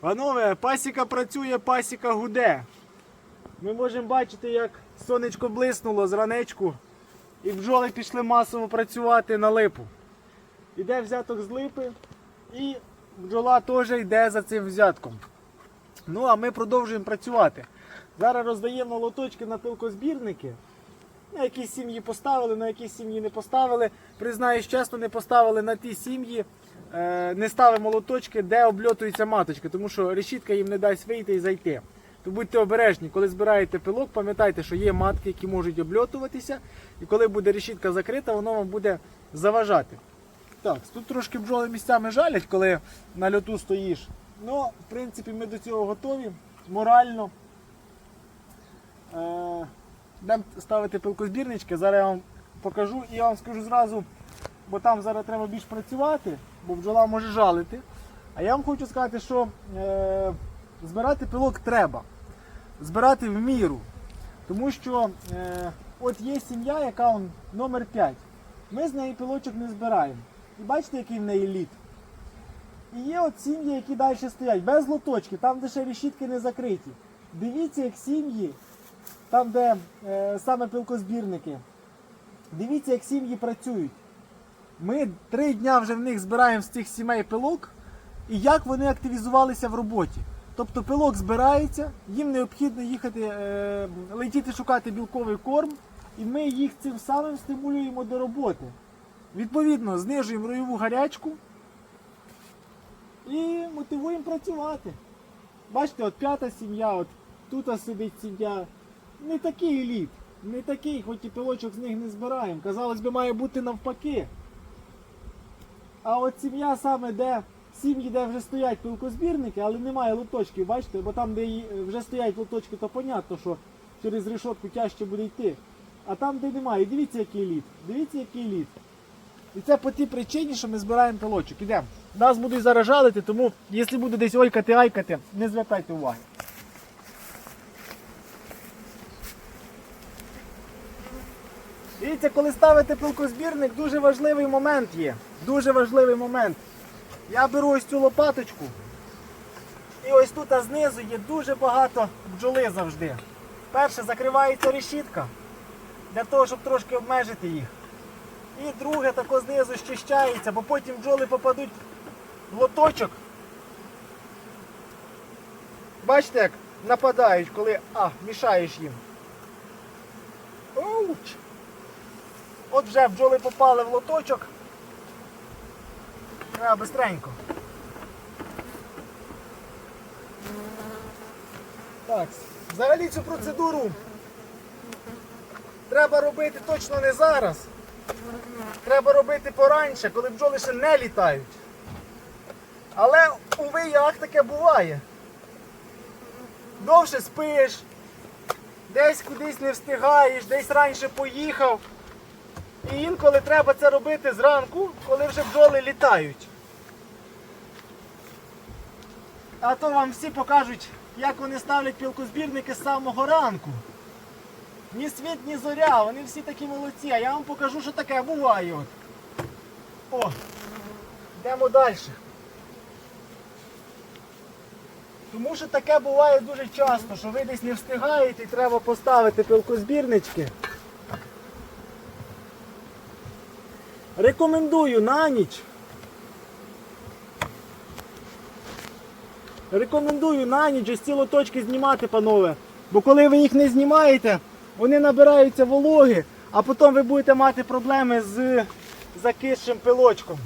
Панове, пасіка працює, пасіка гуде. Ми можемо бачити, як сонечко блиснуло з ранечку, і бджоли пішли масово працювати на липу. Іде взяток з липи, і бджола теж йде за цим взятком. Ну, а ми продовжуємо працювати. Зараз роздаємо лоточки на пилкозбірники. На якісь сім'ї поставили, на якісь сім'ї не поставили. Признаюсь чесно, не поставили на ті сім'ї, не ставимо лоточки, де обльотуються маточки, тому що решітка їм не дасть вийти і зайти. То будьте обережні, коли збираєте пилок, пам'ятайте, що є матки, які можуть обльотуватися, і коли буде решітка закрита, воно вам буде заважати. Так, тут трошки бджоли місцями жалять, коли на льоту стоїш. Ну, в принципі, ми до цього готові морально. Е, Будемо ставити пилкозбірнички, зараз я вам покажу і я вам скажу зразу, бо там зараз треба більш працювати, бо бджола може жалити. А я вам хочу сказати, що е, збирати пилок треба. Збирати в міру. Тому що е, от є сім'я, яка он, номер 5. Ми з неї пилочок не збираємо. І бачите, який в неї лід. І є от сім'ї, які далі стоять, без лоточки, там де ще решітки не закриті. Дивіться, як сім'ї там, де е, саме пилкозбірники. Дивіться, як сім'ї працюють. Ми три дня вже в них збираємо з цих сімей пилок, і як вони активізувалися в роботі. Тобто пилок збирається, їм необхідно їхати, е, летіти шукати білковий корм, і ми їх цим самим стимулюємо до роботи. Відповідно, знижуємо роєву гарячку і мотивуємо працювати. Бачите, от п'ята сім'я, от тут сидить сім'я. Не такий еліт, не такий, хоч і пилочок з них не збираємо. Казалось би, має бути навпаки. А от сім'я саме, де сім'ї, де вже стоять пилкозбірники, але немає лоточків, бачите, бо там, де вже стоять лоточки, то понятно, що через решетку тяжче буде йти. А там, де немає, дивіться, який лід. Дивіться, який лід. І це по тій причині, що ми збираємо пилочок. Ідемо. Нас будуть зараз жалити, тому якщо буде десь ойкати, айкати, не звертайте уваги. Дивіться, коли ставите пилкозбірник, дуже важливий момент є. Дуже важливий момент. Я беру ось цю лопаточку. І ось тут а знизу є дуже багато бджоли завжди. Перше, закривається решітка для того, щоб трошки обмежити їх. І друге, тако знизу щищається, бо потім бджоли попадуть в лоточок. Бачите, як нападають, коли а, мішаєш їм. Оуч! От вже бджоли попали в лоточок. Треба бистренько. Так, взагалі цю процедуру треба робити точно не зараз. Треба робити пораньше, коли бджоли ще не літають. Але, уви, як таке буває. Довше спиш, десь кудись не встигаєш, десь раніше поїхав. І інколи треба це робити зранку, коли вже бджоли літають. А то вам всі покажуть, як вони ставлять пілкозбірники з самого ранку. Ні світ, ні зоря, вони всі такі молодці, а я вам покажу, що таке буває. От. О, йдемо далі. Тому що таке буває дуже часто, що ви десь не встигаєте і треба поставити пилкозбірнички. Рекомендую на ніч. Рекомендую на ніч ось ці лоточки знімати, панове. Бо коли ви їх не знімаєте, вони набираються вологи, а потім ви будете мати проблеми з закисшим пилочком.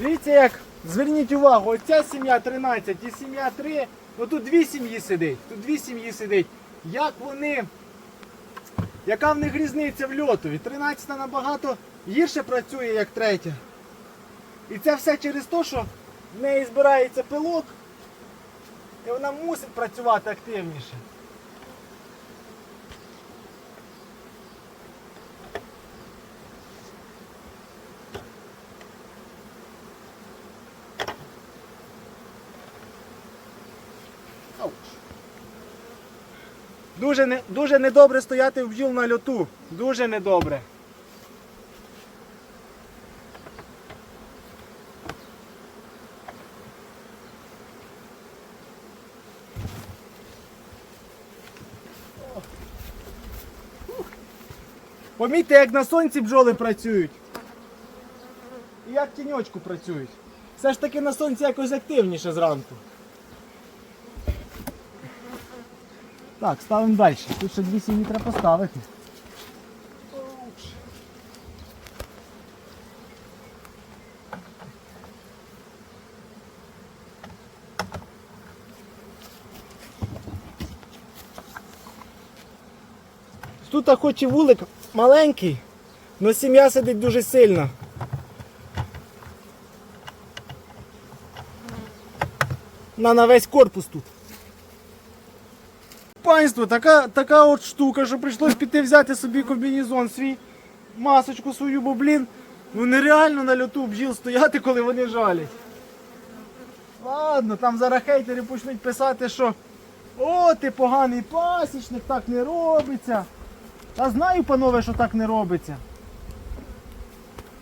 Дивіться, як зверніть увагу, оця сім'я 13 і сім'я 3 Ну тут дві сім'ї сидить, тут дві сім'ї сидить. Як вони. Яка в них різниця в льотові? 13 набагато гірше працює, як третя. І це все через те, що в неї збирається пилок, і вона мусить працювати активніше. Дуже, не, дуже недобре стояти в бджіл на льоту. Дуже недобре. Помітьте, як на сонці бджоли працюють. І як тіньочку працюють. Все ж таки на сонці якось активніше зранку. Так, ставимо далі. Тут ще дві сім'ї треба поставити. Тут хоч і вулик маленький, але сім'я сидить дуже сильно. На, на весь корпус тут. Панство, така, така от штука, що прийшлось піти взяти собі комбінезон свій, масочку свою, бо блін, ну нереально на льоту бджіл стояти, коли вони жалять. Ладно, там зараз хейтери почнуть писати, що о, ти поганий пасічник, так не робиться. Та знаю, панове, що так не робиться.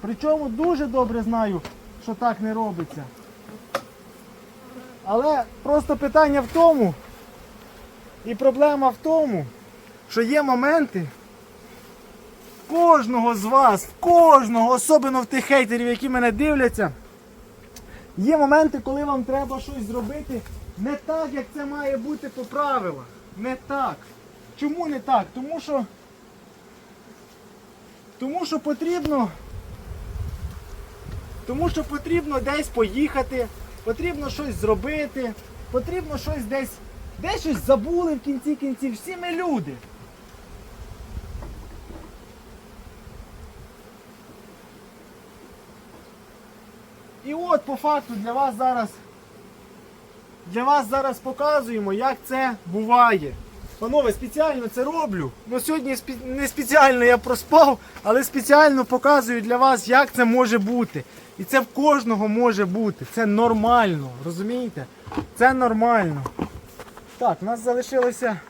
Причому дуже добре знаю, що так не робиться. Але просто питання в тому, і проблема в тому, що є моменти кожного з вас, в кожного, особливо в тих хейтерів, які мене дивляться, є моменти, коли вам треба щось зробити не так, як це має бути по правилах. Не так. Чому не так? Тому що, тому що потрібно. Тому що потрібно десь поїхати, потрібно щось зробити, потрібно щось десь, десь щось забули в кінці кінців. Всі ми люди. І от по факту для вас зараз для вас зараз показуємо, як це буває. Панове, спеціально це роблю. Ну сьогодні не спеціально я проспав, але спеціально показую для вас, як це може бути. І це в кожного може бути. Це нормально, розумієте? Це нормально. Так, у нас залишилося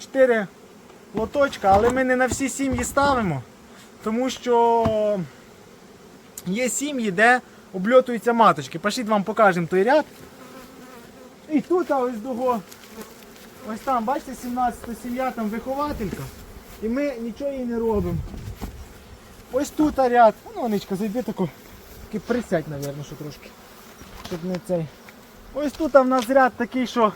4 лоточка, але ми не на всі сім'ї ставимо, тому що є сім'ї, де обльотуються маточки. Пошліть вам покажемо той ряд. І тут ось дого. Ось там, бачите, 17 сім'я, там вихователька. І ми нічого їй не робимо. Ось тут ряд. Ну, Оничка, зайди тако. Таки присядь, мабуть, що трошки. Щоб не цей. Ось тут в нас ряд такий, що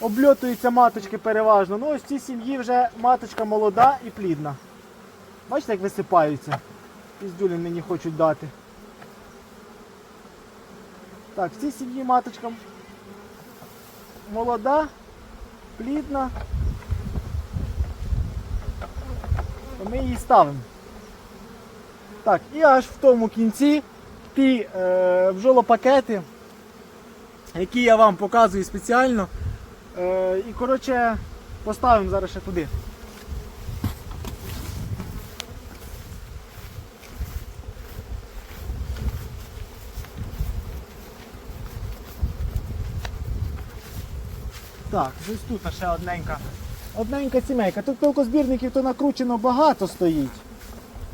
обльотуються маточки переважно. Ну ось в цій сім'ї вже маточка молода і плідна. Бачите, як висипаються? Піздюлі мені хочуть дати. Так, в сім'ї маточка молода, плідна. То ми її ставимо. Так, і аж в тому кінці ті е, бджолопакети, які я вам показую спеціально. Е, і коротше поставимо зараз ще туди. Так, ось тут ще одненька. Одненька сімейка. Тут пилкозбірників то накручено багато стоїть.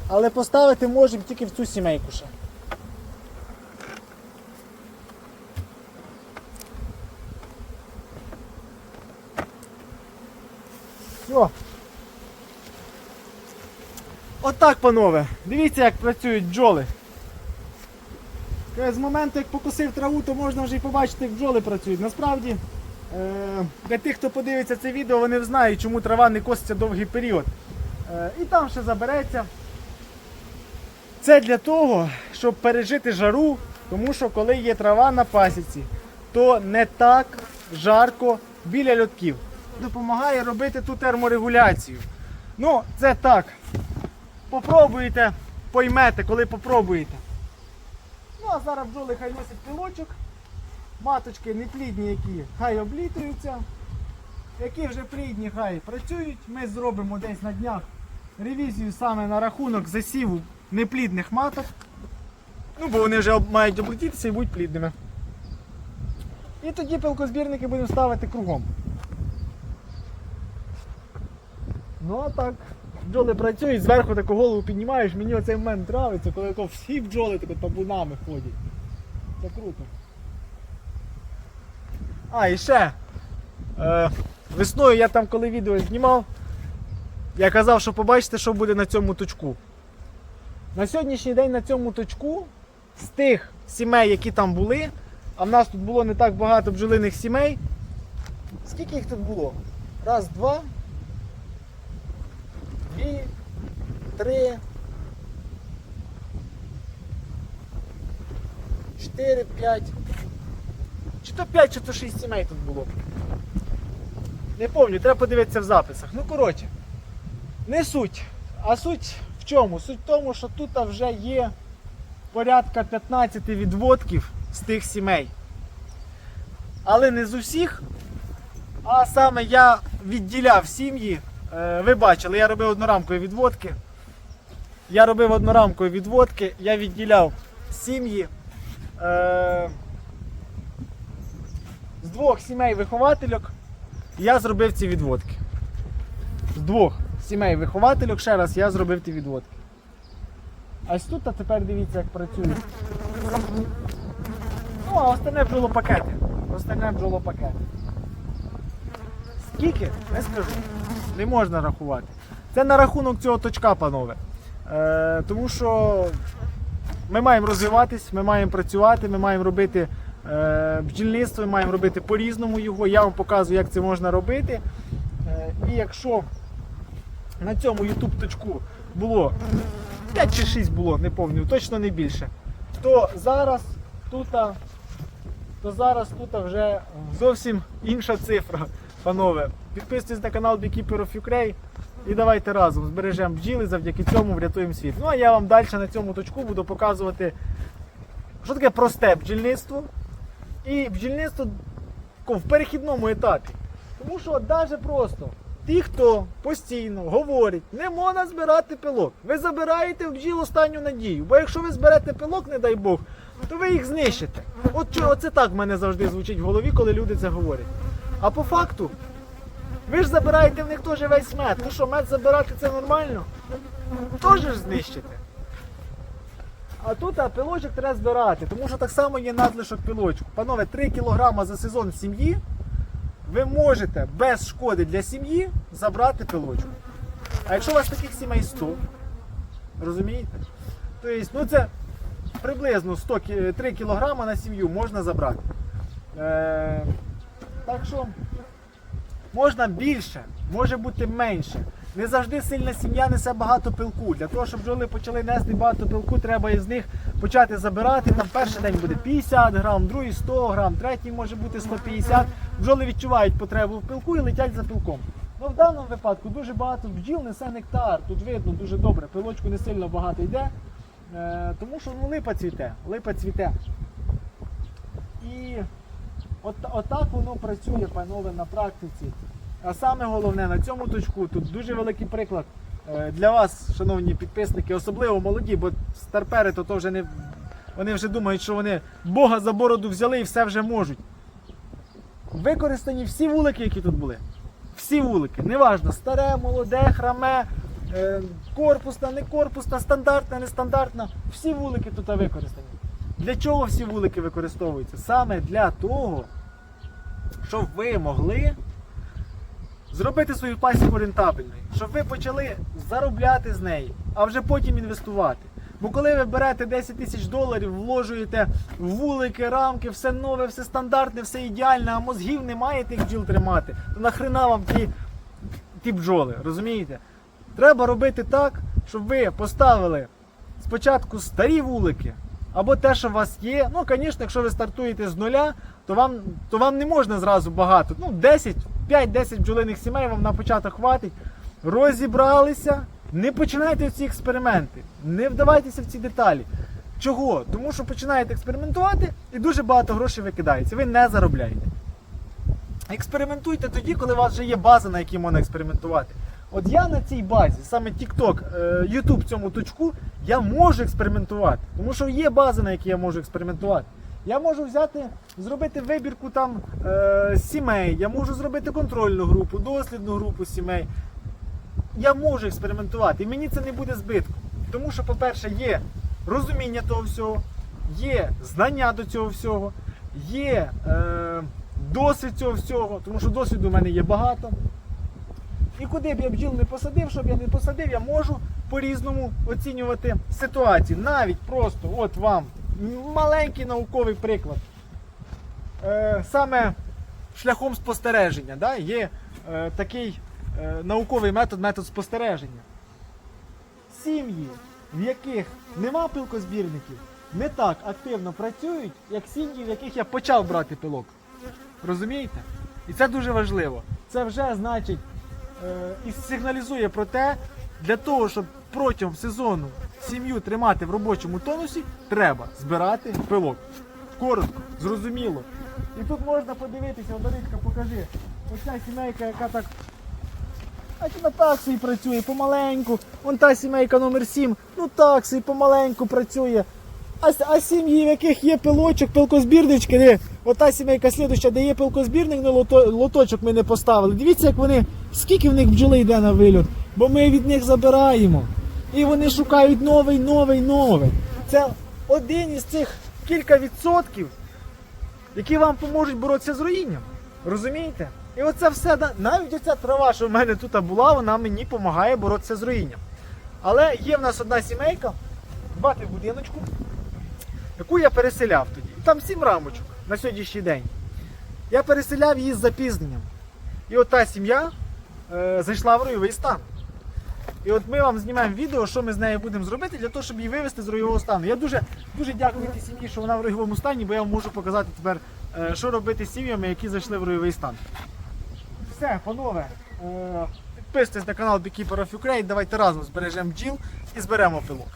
Але поставити можемо тільки в цю сімейку ще. Все. Отак, панове. Дивіться, як працюють бджоли. Е, З моменту, як покусив траву, то можна вже і побачити, як бджоли працюють. Насправді, е, для тих, хто подивиться це відео, вони знають, чому трава не коситься довгий період. Е, І там ще забереться. Це для того, щоб пережити жару, тому що коли є трава на пасіці, то не так жарко біля льотків. Допомагає робити ту терморегуляцію. Ну, це так. Попробуєте, поймете, коли попробуєте. Ну, а зараз бджоли хай носять пілочок. Маточки неплідні, які хай облітуються. Які вже плідні, хай працюють. Ми зробимо десь на днях ревізію саме на рахунок засіву неплідних маток. Ну, бо вони вже мають облетітися і будуть плідними. І тоді пилкозбірники будемо ставити кругом. Ну а так, бджоли працюють, зверху таку голову піднімаєш, мені оцей момент нравиться, коли всі бджоли тако табунами ходять. Це круто. А, і ще. Е, весною я там, коли відео знімав, я казав, що побачите, що буде на цьому точку. На сьогоднішній день на цьому точку з тих сімей, які там були, а в нас тут було не так багато бджолиних сімей. Скільки їх тут було? Раз, два, дві, три, чотири, п'ять. Чи то 5, чи то 6 сімей тут було. Не пам'ятаю, треба подивитися в записах. Ну, коротше, не суть. А суть в чому? Суть в тому, що тут вже є порядка 15 відводків з тих сімей. Але не з усіх. А саме я відділяв сім'ї. Е, Ви бачили, я робив однорамкові відводки. Я робив однорамкові відводки, я відділяв сім'ї. Е, з двох сімей виховательок я зробив ці відводки. З двох сімей виховательок ще раз я зробив ті відводки. А ось тут а тепер дивіться, як працює. Ну, а остальне бджолопакети. Остальне бджолопакети. Скільки? Не скажу. Не можна рахувати. Це на рахунок цього точка, панове. Е, тому що ми маємо розвиватись, ми маємо працювати, ми маємо робити е, бджільництво, ми маємо робити по-різному його. Я вам показую, як це можна робити. Е, і якщо на цьому YouTube точку було 5 чи 6 було, не пам'ятаю, точно не більше, то зараз тут, то зараз тут вже зовсім інша цифра, панове. Підписуйтесь на канал Beekeeper of Ukraine і давайте разом збережемо бджіли, завдяки цьому врятуємо світ. Ну а я вам далі на цьому точку буду показувати, що таке просте бджільництво і бджільництво в перехідному етапі. Тому що навіть просто ті, хто постійно говорить, не можна збирати пилок. Ви забираєте в бджіл останню надію. Бо якщо ви зберете пилок, не дай Бог, то ви їх знищите. От оце так в мене завжди звучить в голові, коли люди це говорять. А по факту, ви ж забираєте в них теж весь мед. Ну що, мед забирати це нормально? Теж ж знищите. А тут а, пилочок треба збирати, тому що так само є надлишок пилочку. Панове, 3 кг за сезон сім'ї ви можете без шкоди для сім'ї забрати пилочку. А якщо у вас таких сімей 100, розумієте? Тобто, ну це приблизно 100, кі- 3 кг на сім'ю можна забрати. Е, так що можна більше, може бути менше. Не завжди сильна сім'я несе багато пилку. Для того, щоб бджоли почали нести багато пилку, треба із них почати забирати. Там перший день буде 50 грам, другий 100 грам, третій може бути 150. Бджоли відчувають потребу в пилку і летять за пилком. Ну, в даному випадку дуже багато бджіл несе нектар. Тут видно дуже добре. Пилочку не сильно багато йде. Е, тому що ну, липа цвіте, липа цвіте. І от, отак воно працює, панове, на практиці. А саме головне на цьому точку, тут дуже великий приклад е, для вас, шановні підписники, особливо молоді, бо старпери то, то вже не. Вони вже думають, що вони Бога за бороду взяли і все вже можуть. Використані всі вулики, які тут були. Всі вулики. Неважно, старе, молоде, храме, е, корпусна, не корпусна, стандартна, нестандартна. Всі вулики тут використані. Для чого всі вулики використовуються? Саме для того, щоб ви могли зробити свою пасіку рентабельною, щоб ви почали заробляти з неї, а вже потім інвестувати. Бо коли ви берете 10 тисяч доларів, вложуєте в вулики, рамки, все нове, все стандартне, все ідеальне, а мозгів не маєте їх бджіл тримати, то нахрена вам ті, ті бджоли, розумієте? Треба робити так, щоб ви поставили спочатку старі вулики, або те, що у вас є. Ну, звісно, якщо ви стартуєте з нуля, то вам, то вам не можна зразу багато. Ну, 10, 5-10 бджолиних сімей вам на початок хватить. Розібралися, не починайте ці експерименти, не вдавайтеся в ці деталі. Чого? Тому що починаєте експериментувати і дуже багато грошей викидається. Ви не заробляєте. Експериментуйте тоді, коли у вас вже є база, на якій можна експериментувати. От я на цій базі, саме TikTok, е, YouTube цьому точку, я можу експериментувати. Тому що є база, на якій я можу експериментувати. Я можу взяти, зробити вибірку там е, сімей, я можу зробити контрольну групу, дослідну групу сімей. Я можу експериментувати, і мені це не буде збитком. Тому що, по-перше, є розуміння того всього, є знання до цього всього, є е, досвід цього всього, тому що досвіду в мене є багато. І куди б я бджіл не посадив, щоб я не посадив, я можу по-різному оцінювати ситуацію. Навіть просто, от вам маленький науковий приклад. Е, саме шляхом спостереження. Да, є е, такий е, науковий метод, метод спостереження. Сім'ї, в яких нема пилкозбірників, не так активно працюють, як сім'ї, в яких я почав брати пилок. Розумієте? І це дуже важливо. Це вже значить і сигналізує про те, для того, щоб протягом сезону сім'ю тримати в робочому тонусі, треба збирати пилок. Коротко, зрозуміло. І тут можна подивитися, подивитися,Одаричка, покажи. Оця сімейка, яка так. А так собі працює помаленьку. Вон та сімейка номер 7, ну так собі помаленьку працює. А, а сім'ї, в яких є пилочок, пилкозбірнички, де, ота сімейка слідуща, де є пилкозбірник, на лото, лоточок ми не поставили. Дивіться, як вони, скільки в них бджоли йде на вильот, бо ми від них забираємо. І вони шукають новий, новий, новий. Це один із цих кілька відсотків, які вам поможуть боротися з руїнням. Розумієте? І оце все, навіть оця трава, що в мене тут була, вона мені допомагає боротися з руїнням. Але є в нас одна сімейка, бати будиночку, яку я переселяв тоді. Там сім рамочок на сьогоднішній день. Я переселяв її з запізненням. І от та сім'я зайшла в ройовий стан. І от ми вам знімаємо відео, що ми з нею будемо зробити для того, щоб її вивезти з ройового стану. Я дуже, дуже дякую тій сім'ї, що вона в ройовому стані, бо я вам можу показати тепер, е, що робити з сім'ями, які зайшли в ройовий стан. Все, панове, е, підписуйтесь на канал Beekeeper Ukraine, давайте разом збережемо бджіл і зберемо пилок.